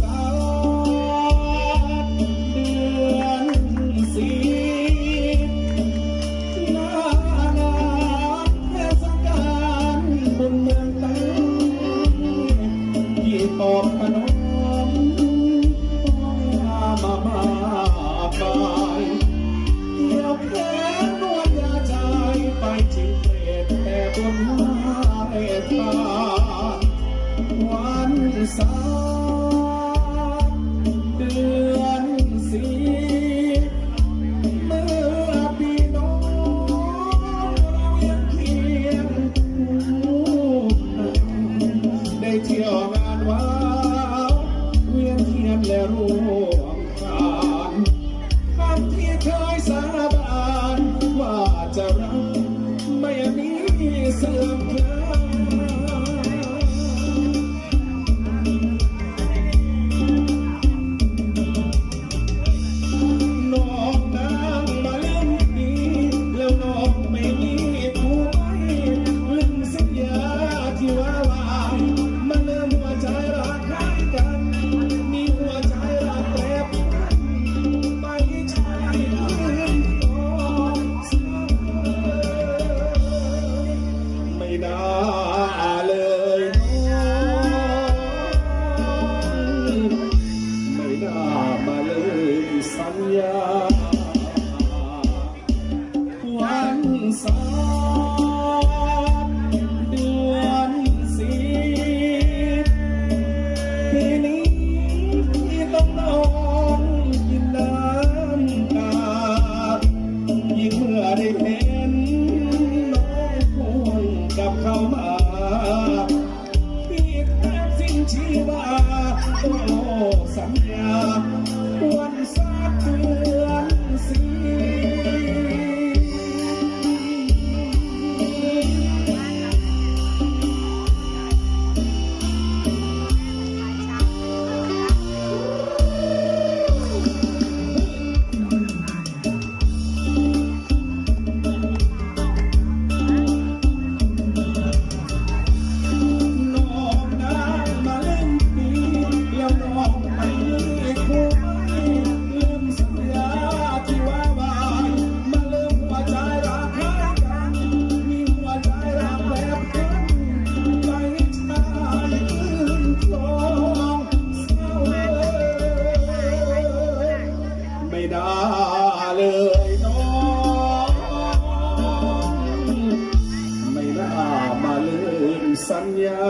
สามเดือนสี่นานาเทศกาลบุเมืองไทยที่ตอบขนมมามาไปเที่ยวแพ้นวลยาใจไปจิตเปรตแต่บนหาเตาวันสา งานว้าวเวียนเทียนและรู้ Oh. ได้เลยน้อง ไม่น่ามาลืมสัญญา